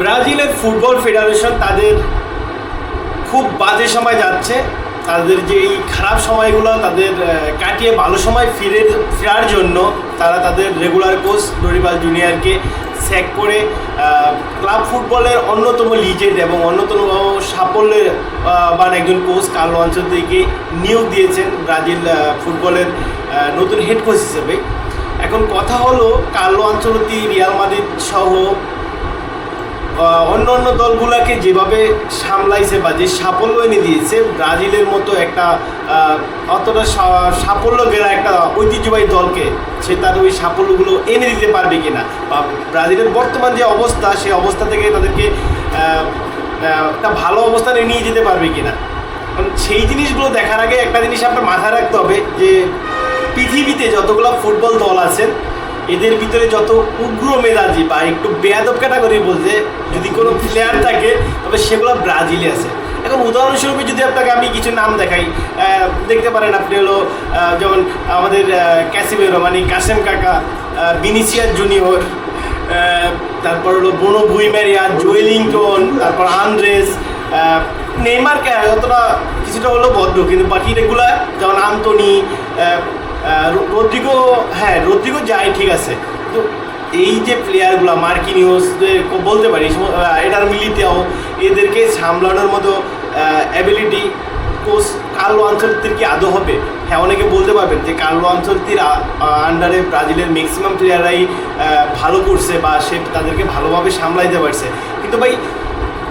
ব্রাজিলের football federation তাদের খুব বাজে সময় যাচ্ছে। তাদের যে এই খারাপ সময়গুলো তাদের কাটিয়ে ভালো সময় ফিরে ফেরার জন্য তারা তাদের রেগুলার কোচ ডরিবাল জুনিয়রকে স্যাক করে ক্লাব ফুটবলের অন্যতম লিজেন্ড এবং অন্যতম সাফল্যের বান একজন কোচ কার্লো আঞ্চলতিকে নিয়োগ দিয়েছেন ব্রাজিল ফুটবলের নতুন হেড কোচ হিসেবে। এখন কথা হলো কার্লো আঞ্চলতি রিয়াল মাদ্রিদ সহ অন্য অন্য দলগুলোকে যেভাবে সামলাইছে বা যে সাফল্য এনে দিয়েছে, ব্রাজিলের মতো একটা অতটা সাফল্য গেলা একটা ঐতিহ্যবাহী দলকে সে তার ওই সাফল্যগুলো এনে দিতে পারবে কিনা বা ব্রাজিলের বর্তমান যে অবস্থা সেই অবস্থা থেকে তাদেরকে একটা ভালো অবস্থানে নিয়ে যেতে পারবে কিনা। কারণ সেই জিনিসগুলো দেখার আগে একটা জিনিস আপনার মাথায় রাখতে হবে যে পৃথিবীতে যতগুলো ফুটবল দল আছে এদের ভিতরে যত উগ্র মেধাজি বা একটু বেয়াদব ক্যাটাগরি বলতে কোনো প্লেয়ার থাকে, তবে সেগুলো ব্রাজিলে আছে। এখন উদাহরণস্বরূপ যদি আপনাকে আমি কিছু নাম দেখাই দেখতে পারেন আপনি হলো যেমন আমাদের ক্যাসিমেরো মানে কাসেম কাকা বিনিসিয়াস জুনিয়র তারপর হলো ব্রুনো বুইমেরিয়া জোয়েলিংটন, তারপর আন্দ্রেস নেইমার অতটা কিছুটা হলো বদ্ধ, কিন্তু বাকি রেগুলা যেমন আন্তনি রদ্রিগো হ্যাঁ রদ্রিগো যায় ঠিক আছে। তো এই যে প্লেয়ারগুলো মার্কিনিউস বলতে পারি এটার মিলিতেও এদেরকে সামলানোর মতো অ্যাবিলিটি কোচ কার্লো আঞ্চলিকদের কি আদৌ হবে? হ্যাঁ অনেকে বলতে পারবেন যে কার্লো আঞ্চলিকটির আন্ডারে ব্রাজিলের ম্যাক্সিমাম প্লেয়াররাই ভালো করছে বা সে তাদেরকে ভালোভাবে সামলাইতে পারছে। কিন্তু ভাই,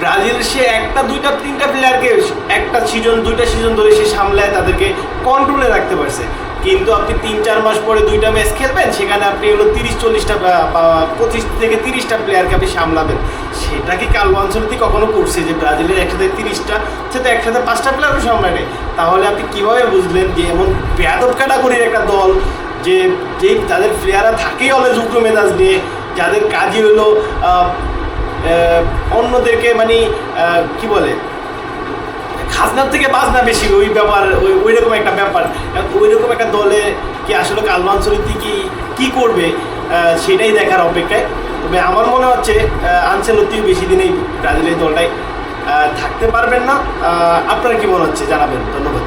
ব্রাজিল সে একটা, দুইটা, তিনটা প্লেয়ারকে একটা সিজন দুইটা সিজন ধরে সে সামলায়, তাদেরকে কন্ট্রোলে রাখতে পারছে। কিন্তু আপনি তিন, চার মাস পরে দুইটা ম্যাচ খেলবেন, সেখানে আপনি হলো তিরিশ, চল্লিশটা পঁচিশ থেকে তিরিশটা প্লেয়ারকে আপনি সামলাবেন। সেটা কি কাল অঞ্চলটি কখনো করছে যে ব্রাজিলের একসাথে তিরিশটা সে তো একসাথে পাঁচটা প্লেয়ারও সামলায় তাহলে আপনি কীভাবে বুঝলেন যে এমন বেয়াদব ক্যাটাগরির একটা দল, যে যেই তাদের প্লেয়াররা থাকেই হলে যুগ্ম মেজাজ নিয়ে, যাদের কাজই হলো অন্যদেরকে মানে কি বলে খাজনার থেকে বাজনা বেশি, ওই ব্যাপার, ওই ওই রকম একটা ব্যাপার। ওই রকম একটা দলে কি আসলে কালমাঞ্চলিতি কি কি করবে সেটাই দেখার অপেক্ষায়। তবে আমার মনে হচ্ছে আনসেলতিও বেশি দিন এই ব্রাজিলের দলটাই থাকতে পারবেন না। আপনার কি মনে হচ্ছে? জানাবেন। ধন্যবাদ।